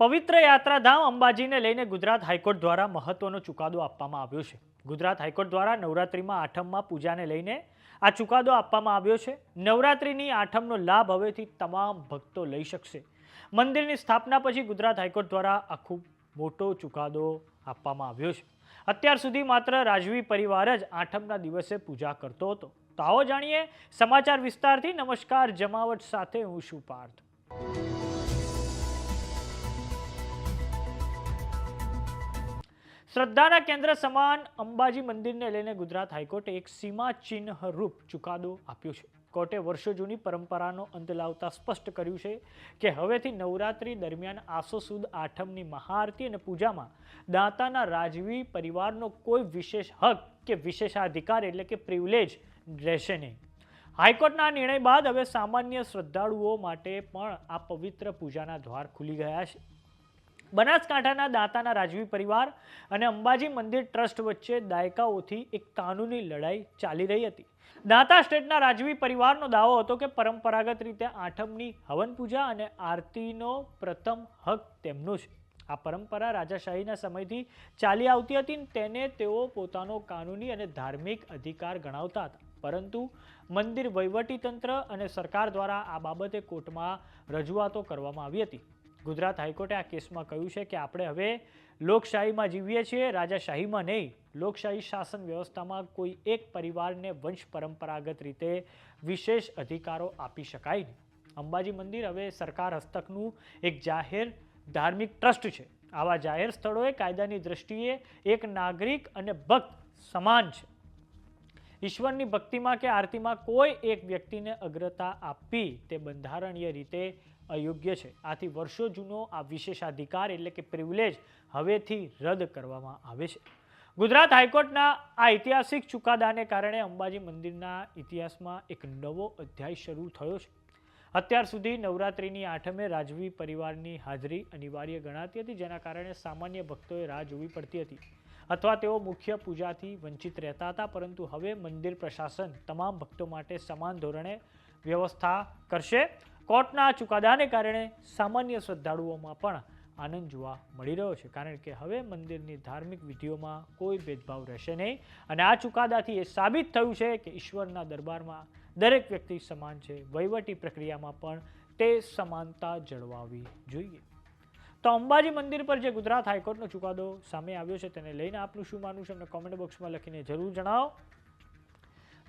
પવિત્ર યાત્રાધામ અંબાજીને લઈને ગુજરાત હાઈકોર્ટ દ્વારા મહત્વનો ચુકાદો આપવામાં આવ્યો છે. ગુજરાત હાઈકોર્ટ દ્વારા નવરાત્રિમાં આઠમમાં પૂજાને લઈને આ ચુકાદો આપવામાં આવ્યો છે. નવરાત્રિની આઠમનો લાભ હવેથી તમામ ભક્તો લઈ શકશે. મંદિરની સ્થાપના પછી ગુજરાત હાઈકોર્ટ દ્વારા આ ખૂબ મોટો ચુકાદો આપવામાં આવ્યો છે. અત્યાર સુધી માત્ર રાજવી પરિવાર જ આઠમના દિવસે પૂજા કરતો હતો. તો આવો જાણીએ સમાચાર વિસ્તારથી નમસ્કાર, જમાવટ સાથે હું શું પાર્થ. શ્રદ્ધાના કેન્દ્ર સમાન અંબાજી મંદિરને લઈને ગુજરાત હાઈકોર્ટે એક સીમાચિહ્ન રૂપ ચુકાદો આપ્યો છે. કોર્ટે વર્ષો જૂની પરંપરાનો અંત લાવતા સ્પષ્ટ કર્યું છે કે હવેથી નવરાત્રી દરમિયાન આસો સુદ આઠમની મહાઆરતી અને પૂજામાં દાંતાના રાજવી પરિવારનો કોઈ વિશેષ હક કે વિશેષાધિકાર એટલે કે પ્રિવિલેજ રહેશે નહીં. હાઈકોર્ટના નિર્ણય બાદ હવે સામાન્ય શ્રદ્ધાળુઓ માટે પણ આ પવિત્ર પૂજાના દ્વાર ખુલી ગયા છે. બનાસકાંઠાના દાંતાના રાજવી પરિવાર અને અંબાજી મંદિર ટ્રસ્ટ વચ્ચે દાયકાઓથી એક કાનૂની લડાઈ ચાલી રહી હતી. દાંતા સ્ટેટના રાજવી પરિવારનો દાવો હતો કે પરંપરાગત રીતે આઠમની હવન પૂજા અને આરતીનો પ્રથમ હક તેમનો છે. આ પરંપરા રાજાશાહીના સમયથી ચાલી આવતી હતી તેને તેઓ પોતાનો કાનૂની અને ધાર્મિક અધિકાર ગણાવતા હતા. પરંતુ મંદિર વહીવટીતંત્ર અને સરકાર દ્વારા આ બાબતે કોર્ટમાં રજૂઆતો કરવામાં આવી હતી. ગુજરાત હાઈકોર્ટે આ કેસમાં કહ્યું છે કે આપણે હવે લોકશાહીમાં જીવીએ છીએ, રાજાશાહીમાં નહીં. લોકશાહી શાસન વ્યવસ્થામાં કોઈ એક પરિવારને વંશ પરંપરાગત રીતે વિશેષ અધિકારો આપી શકાય નહીં. અંબાજી મંદિર હવે સરકાર હસ્તકનું એક જાહેર ધાર્મિક ટ્રસ્ટ છે. આવા જાહેર સ્થળોએ કાયદાની દ્રષ્ટિએ એક નાગરિક અને ભક્ત સમાન છે. ઈશ્વરની ભક્તિમાં કે આરતીમાં કોઈ એક વ્યક્તિને અગ્રતા આપવી તે બંધારણીય રીતે અયોગ્ય છે. આથી વર્ષો જૂનો આ વિશેષાધિકાર એટલે કે પ્રિવિલેજ હવેથી રદ કરવામાં આવે છે. ગુજરાત હાઈકોર્ટના આ ઐતિહાસિક ચુકાદાને કારણે અંબાજી મંદિરના ઇતિહાસમાં એક નવો અધ્યાય શરૂ થયો છે. અત્યાર સુધી નવરાત્રિની આઠમે રાજવી પરિવારની હાજરી અનિવાર્ય ગણાતી હતી, જેના કારણે સામાન્ય ભક્તોએ રાહ જોવી પડતી હતી. અથવા તેઓ મુખ્ય પૂજાથી વંચિત રહેતા હતા, પરંતુ હવે મંદિર પ્રશાસન તમામ ભક્તો માટે સમાન ધોરણે વ્યવસ્થા કરશે. કોર્ટના ચુકાદાને કારણે સામાન્ય શ્રદ્ધાળુઓમાં પણ આનંદ જોવા મળી રહ્યો છે. કારણ કે હવે મંદિરની ધાર્મિક વિધિઓમાં કોઈ ભેદભાવ રહેશે નહીં અને આ ચુકાદાથી એ સાબિત થયું છે કે ઈશ્વરના દરબારમાં દરેક વ્યક્તિ સમાન છે. વહીવટી પ્રક્રિયામાં પણ તે સમાનતા જળવાવી જોઈએ. તો અંબાજી મંદિર પર જે ગુજરાત હાઈકોર્ટનો ચુકાદો સામે આવ્યો છે તેને લઈને આપનું શું માનવું છે? અમને કોમેન્ટ બોક્સમાં લખીને જરૂર જણાવો.